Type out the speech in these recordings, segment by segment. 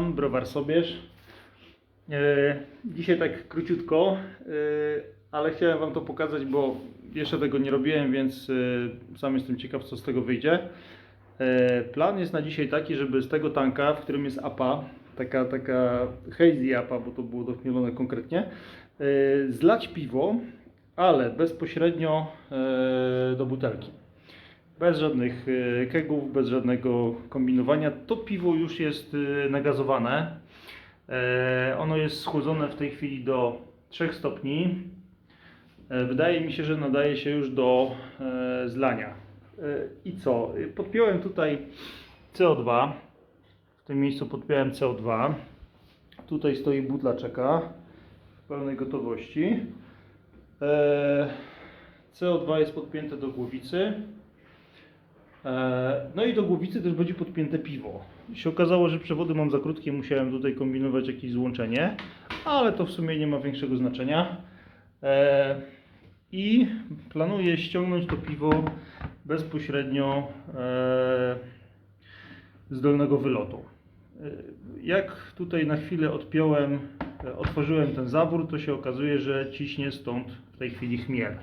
Browar Sobierz. E, dzisiaj tak króciutko, e, ale chciałem Wam to pokazać, bo jeszcze tego nie robiłem, więc e, sam jestem ciekaw, co z tego wyjdzie. Plan jest na dzisiaj taki, żeby z tego tanka, w którym jest APA, taka, taka hazy APA, bo to było dochmielone konkretnie, zlać piwo, ale bezpośrednio do butelki. Bez żadnych e, kegów, bez żadnego kombinowania. To piwo już jest e, nagazowane. E, Ono jest schłodzone w tej chwili do 3 stopni. Wydaje mi się, że nadaje się już do zlania. I co? Podpiąłem tutaj CO2. W tym miejscu podpiąłem CO2. Tutaj stoi butla czeka w pełnej gotowości. E, CO2 jest podpięte do głowicy. E, No i do głowicy też będzie podpięte piwo. Się okazało, że przewody mam za krótkie, musiałem tutaj kombinować jakieś złączenie, ale to w sumie nie ma większego znaczenia. E, I planuję ściągnąć to piwo bezpośrednio e, z dolnego wylotu. Jak tutaj na chwilę odpiąłem, otworzyłem ten zawór, to się okazuje, że ciśnie stąd w tej chwili chmiel.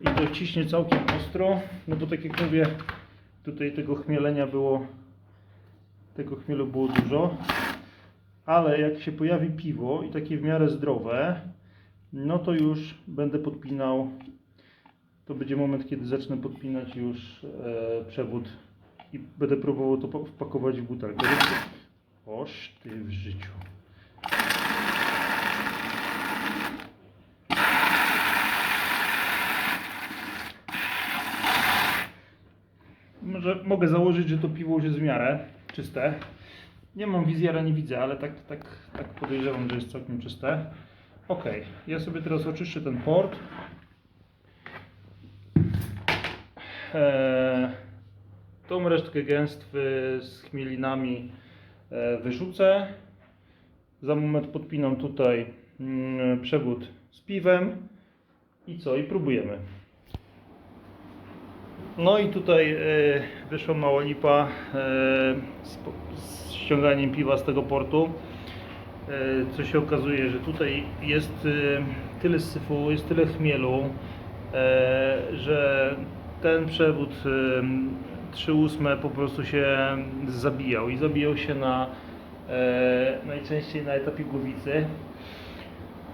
I to ciśnie całkiem ostro, no bo tak jak mówię, tutaj tego chmielenia było, tego chmielu było dużo, ale jak się pojawi piwo i takie w miarę zdrowe, no to już będę podpinał, to będzie moment, kiedy zacznę podpinać już e, przewód i będę próbował to wpakować w butelkę. Oż ty w życiu. Może mogę założyć, że to piwo już jest w miarę czyste. Nie mam wizjera, nie widzę, ale tak, tak, tak podejrzewam, że jest całkiem czyste. Ok, ja sobie teraz oczyszczę ten port. Eee, tą resztkę gęstwy z chmielinami e, wyrzucę. Za moment podpinam tutaj mm, przewód z piwem. I co? I próbujemy. No i tutaj e, wyszła mała lipa e, z, ściąganiem piwa z tego portu. E, co się okazuje, że tutaj jest tyle syfu, jest tyle chmielu, że ten przewód e, 3,8 po prostu się zabijał i zabijał się na najczęściej na etapie głowicy.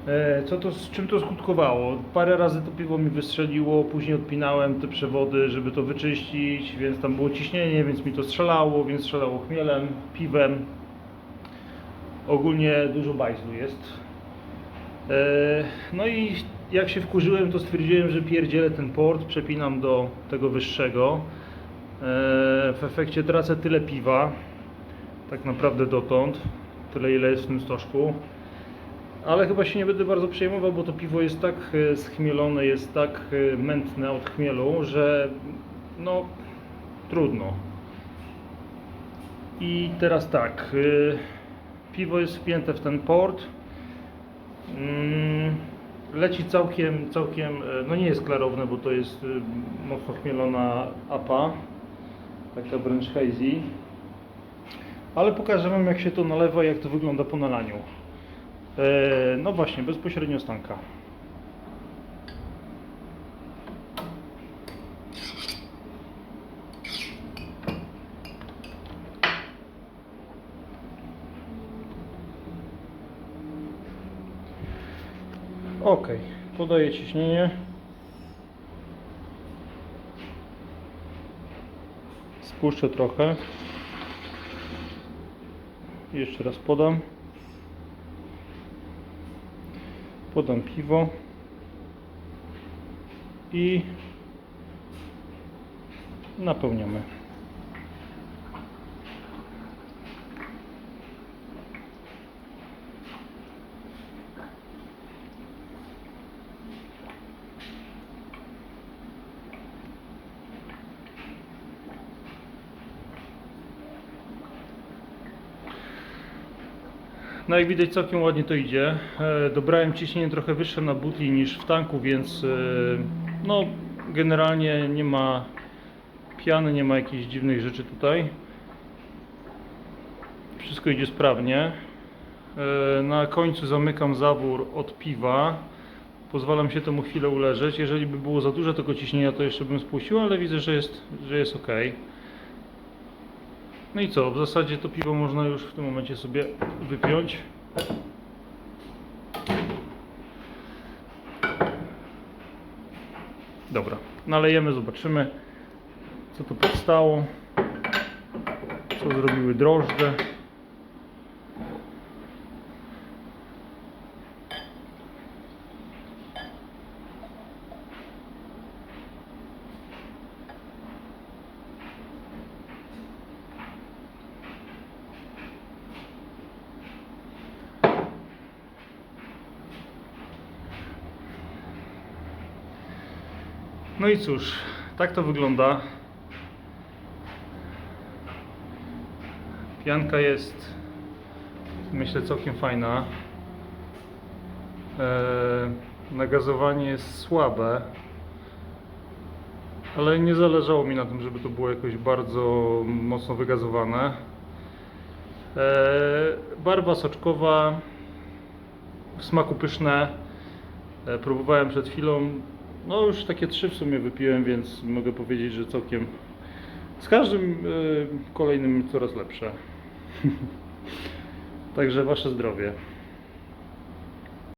E, Co to, z czym to skutkowało? Parę razy to piwo mi wystrzeliło, później odpinałem te przewody, żeby to wyczyścić, więc tam było ciśnienie, więc mi to strzelało, więc strzelało chmielem, piwem. Ogólnie dużo bajzlu jest. E, No i jak się wkurzyłem, to stwierdziłem, że pierdzielę ten port, przepinam do tego wyższego. E, W efekcie tracę tyle piwa, tak naprawdę dotąd, tyle ile jest w tym stożku. Ale chyba się nie będę bardzo przejmował, bo to piwo jest tak e, schmielone, jest tak e, mętne od chmielu, że no trudno. I teraz tak, e, piwo jest wpięte w ten port. Mm, Leci całkiem, całkiem, no nie jest klarowne, bo to jest mocno chmielona APA, taka wręcz hazy. Ale pokażę Wam jak się to nalewa i jak to wygląda po nalaniu. E, No właśnie, bezpośrednio z tanka. Ok, podaję ciśnienie. Spuszczę trochę. Jeszcze raz podam. Podam piwo i napełniamy. No jak widać całkiem ładnie to idzie. E, Dobrałem ciśnienie trochę wyższe na butli niż w tanku, więc e, no generalnie nie ma piany, nie ma jakichś dziwnych rzeczy tutaj. Wszystko idzie sprawnie. E, Na końcu zamykam zawór od piwa. Pozwalam się temu chwilę uleżeć. Jeżeli by było za dużo tego ciśnienia, to jeszcze bym spuścił, ale widzę, że jest, że jest ok. No i co? W zasadzie to piwo można już w tym momencie sobie wypiąć. Dobra, nalejemy, zobaczymy co tu powstało, co zrobiły drożdże. No i cóż, tak to wygląda. Pianka jest, myślę, całkiem fajna. Eee, nagazowanie jest słabe, ale nie zależało mi na tym, żeby to było jakoś bardzo mocno wygazowane. Eee, barwa soczkowa, w smaku pyszne. E, Próbowałem przed chwilą. No już takie trzy w sumie wypiłem, więc mogę powiedzieć, że całkiem z każdym e, kolejnym coraz lepsze. Także wasze zdrowie.